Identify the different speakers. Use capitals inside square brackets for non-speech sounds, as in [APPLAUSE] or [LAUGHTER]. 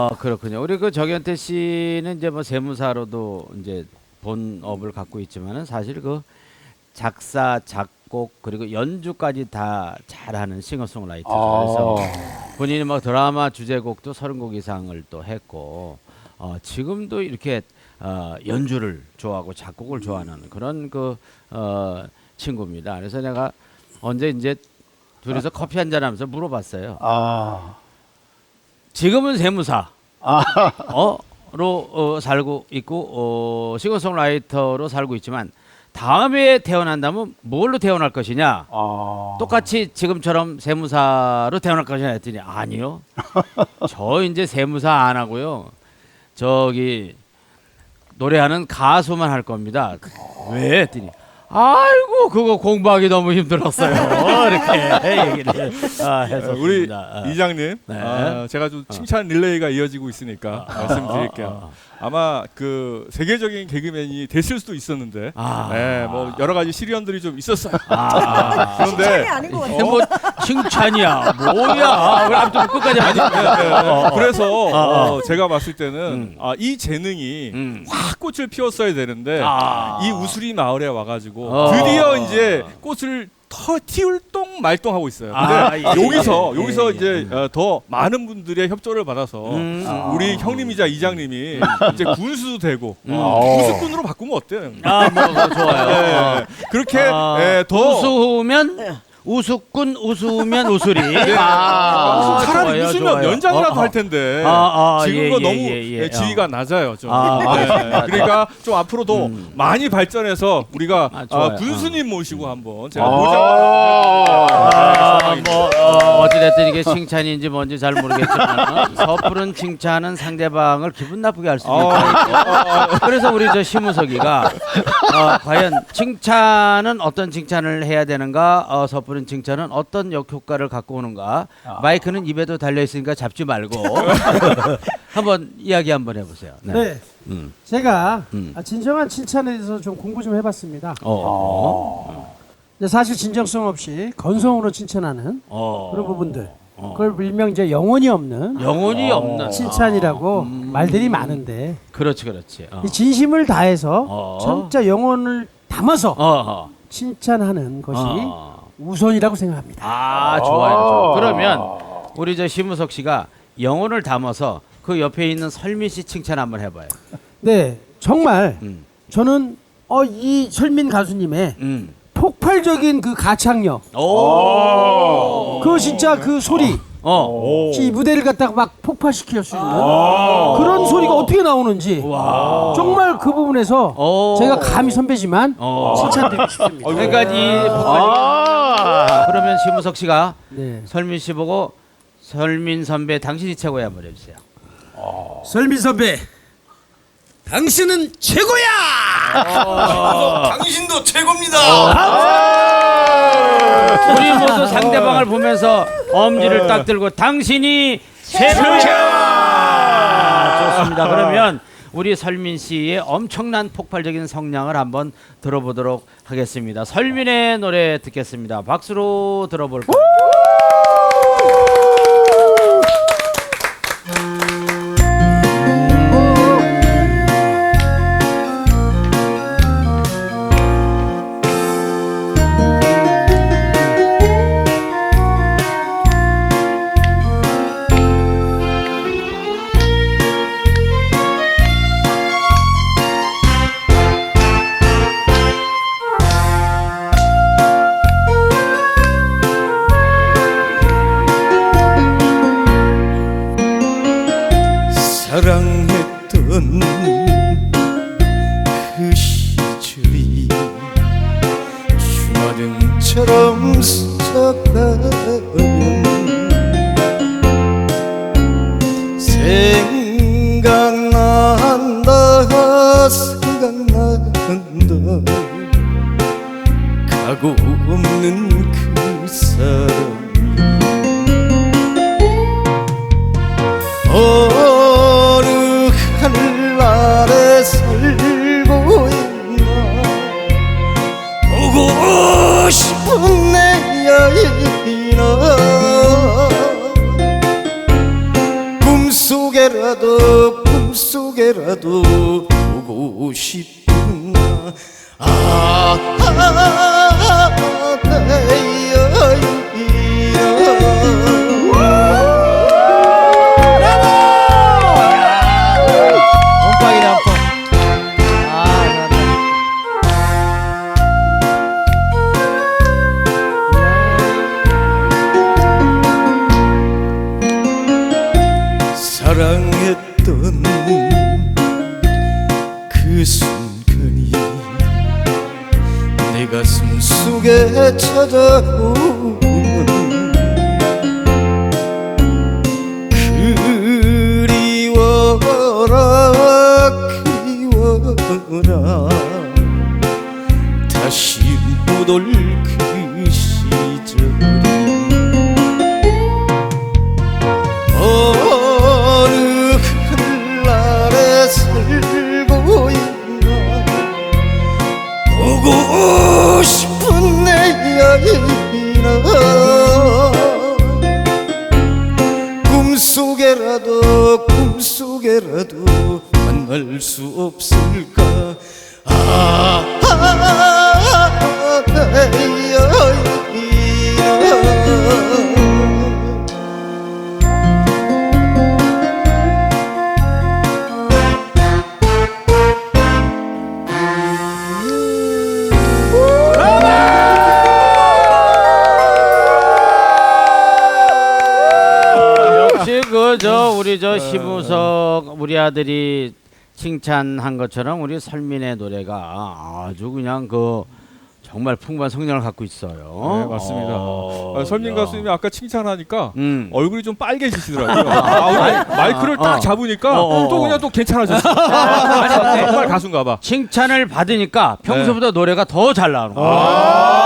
Speaker 1: 어, 그렇군요. 우리 그 정현태 씨는 이제 뭐 세무사로도 이제 본업을 갖고 있지만은 사실 그 작사, 작곡 그리고 연주까지 다 잘하는 싱어송라이터. 그래서 본인이 뭐 드라마 주제곡도 서른 곡 이상을 또 했고 어, 지금도 이렇게 어, 연주를 좋아하고 작곡을 좋아하는 그런 그 어, 친구입니다. 그래서 내가 언제 이제 둘이서 커피 한잔 하면서 물어봤어요.
Speaker 2: 아,
Speaker 1: 지금은 세무사
Speaker 2: 아,
Speaker 1: 어 로 어, 살고 있고 어, 싱어송라이터로 살고 있지만 다음에 태어난다면 뭘로 태어날 것이냐?
Speaker 2: 아.
Speaker 1: 똑같이 지금처럼 세무사로 태어날 것이냐 했더니 아니요. [LAUGHS] 저 이제 세무사 안 하고요. 저기 노래하는 가수만 할 겁니다. 왜 했더니 아이고 그거 공부하기 너무 힘들었어요. [LAUGHS] 이렇게 얘기를 아,
Speaker 3: 우리
Speaker 1: 했었습니다. 아.
Speaker 3: 이장님,
Speaker 1: 네.
Speaker 3: 아, 제가 좀 칭찬 릴레이가 이어지고 있으니까 말씀드릴게요. 아 마 그 세계적인 개그맨이 됐을 수도 있었는데,
Speaker 1: 아.
Speaker 3: 네, 뭐 여러 가지 시련들이 좀 있었어요.
Speaker 1: 아, [LAUGHS]
Speaker 4: 칭찬이
Speaker 3: 그런데
Speaker 4: 아닌 것 같아요.
Speaker 1: 이게 뭐 칭찬이야 뭐야 그래 아무튼 끝까지 하지
Speaker 3: 네, 그래서
Speaker 1: 어.
Speaker 3: 어, 제가 봤을 때는
Speaker 1: 음.
Speaker 3: 아, 이 재능이
Speaker 1: 음.
Speaker 3: 확 꽃을 피웠어야 되는데
Speaker 1: 아.
Speaker 3: 이 우수리 마을에 와가지고
Speaker 1: 어.
Speaker 3: 드디어 이제 꽃을 터 티울동 말동하고 있어요. 근데
Speaker 1: 아, 예,
Speaker 3: 여기서
Speaker 1: 예,
Speaker 3: 여기서
Speaker 1: 예,
Speaker 3: 이제
Speaker 1: 예.
Speaker 3: 어, 더 많은 분들의 협조를 받아서
Speaker 1: 음.
Speaker 3: 우리 형님이자 이장님이 이제 군수도 되고
Speaker 1: 음.
Speaker 3: 우수꾼으로 바꾸면 어때요?
Speaker 1: 아뭐 뭐, 좋아요
Speaker 3: 예,
Speaker 1: 어.
Speaker 3: 그렇게
Speaker 1: 아,
Speaker 3: 예, 더
Speaker 1: 우수면 우수꾼 우수면 [LAUGHS] 우수리
Speaker 3: 아, 차라리
Speaker 1: 좋아요,
Speaker 3: 웃으면
Speaker 1: 좋아요.
Speaker 3: 연장이라도
Speaker 1: 어, 어.
Speaker 3: 할 텐데
Speaker 1: 아, 아,
Speaker 3: 지금
Speaker 1: 예,
Speaker 3: 거
Speaker 1: 예,
Speaker 3: 너무
Speaker 1: 예, 예.
Speaker 3: 예, 지위가 낮아요 좀.
Speaker 1: 아,
Speaker 3: 네.
Speaker 1: 맞습니다.
Speaker 3: 그러니까 좀 앞으로도
Speaker 1: 음.
Speaker 3: 많이 발전해서 우리가
Speaker 1: 아, 좋아요.
Speaker 3: 아, 군수님 모시고 한번
Speaker 2: 아.
Speaker 3: 제가
Speaker 1: 아, 뭐 어, 어찌됐든 이게 칭찬인지 뭔지 잘 모르겠지만 [LAUGHS] 섣부른 칭찬은 상대방을 기분 나쁘게 할 수 있다. 그래서 우리 저 심우석이가 어, 과연 칭찬은 어떤 칭찬을 해야 되는가, 어, 섣부른 칭찬은 어떤 역효과를 갖고 오는가. 마이크는 입에도 달려 있으니까 잡지 말고 [LAUGHS] [LAUGHS] 한번 이야기 한번 해보세요.
Speaker 5: 네.
Speaker 1: 음.
Speaker 5: 제가
Speaker 1: 음.
Speaker 5: 아, 진정한 칭찬에 대해서 좀 공부 좀 해봤습니다.
Speaker 1: 어.
Speaker 5: 근데 사실 진정성 없이 건성으로 칭찬하는
Speaker 1: 어.
Speaker 5: 그런 부분들.
Speaker 1: 어.
Speaker 5: 그걸 일명 이제 영혼이 없는
Speaker 1: 영혼이 없는
Speaker 5: 칭찬이라고
Speaker 1: 음.
Speaker 5: 말들이 많은데
Speaker 1: 그렇지, 그렇지. 어.
Speaker 5: 이 진심을 다해서
Speaker 1: 어.
Speaker 5: 진짜 영혼을 담아서
Speaker 1: 어, 어.
Speaker 5: 칭찬하는 것이
Speaker 1: 어.
Speaker 5: 우선이라고 생각합니다.
Speaker 1: 아 좋아요. 좋아요. 그러면 우리 저 심우석 씨가 영혼을 담아서 그 옆에 있는 설민 씨 칭찬 한번 해봐요.
Speaker 5: 네, 정말
Speaker 1: 음.
Speaker 5: 저는 어, 이 설민 가수님의
Speaker 1: 음.
Speaker 5: 폭발적인 그 가창력,
Speaker 1: 오.
Speaker 5: 그 진짜 그 소리,
Speaker 1: 어.
Speaker 5: 이 무대를 갖다가 막 폭발시킬 수 있는 그런 소리가 어떻게 나오는지 정말 그 부분에서
Speaker 1: 오.
Speaker 5: 제가 감히 선배지만
Speaker 1: 어.
Speaker 5: 칭찬드리고 싶습니다.
Speaker 1: 그러니까 이 폭발. 그러면 심우석 씨가
Speaker 5: 네.
Speaker 1: 설민 씨 보고 설민 선배 당신이 최고야 한번 해주세요.
Speaker 5: 설민 선배, 당신은 최고야.
Speaker 6: 당신도 최고입니다.
Speaker 1: 우리 모두 상대방을 보면서 엄지를 딱 들고 당신이 최고야. 좋습니다. 그러면 우리 설민 씨의 엄청난 폭발적인 성량을 한번 들어보도록 하겠습니다. 설민의 노래 듣겠습니다. 박수로 들어볼까요?
Speaker 6: 사랑했던 그 시절이 주마등처럼 스쳐가면 생각난다 생각난다 가고 없는 그 사람 꿈속에라도 보고 싶은 나 아, 아, 내 가슴 속에 찾아오면 그리워라 그리워라. 다시 못 올 그 시절 내 여인아 꿈속에라도 꿈속에라도 만날 수 없을까 아, 아, 내 여인아
Speaker 1: 역시 그 저 우리 저 심우석 우리 아들이 칭찬한 것처럼 우리 설민의 노래가 아주 그냥 그 정말 풍부한 성량을 갖고 있어요.
Speaker 3: 네, 맞습니다.
Speaker 1: 어,
Speaker 3: 아, 설민
Speaker 1: 야.
Speaker 3: 가수님이 아까 칭찬하니까
Speaker 1: 음.
Speaker 3: 얼굴이 좀 빨개지시더라고요. 아, [LAUGHS] 오늘 마이크를
Speaker 1: 아,
Speaker 3: 딱
Speaker 1: 어.
Speaker 3: 잡으니까
Speaker 1: 어, 어,
Speaker 3: 또
Speaker 1: 어.
Speaker 3: 그냥 또 괜찮아졌어요. [LAUGHS] 아, 정말 가수인가 봐.
Speaker 1: 칭찬을 받으니까 평소보다 노래가 더 잘 나오는 거예요.
Speaker 3: 아,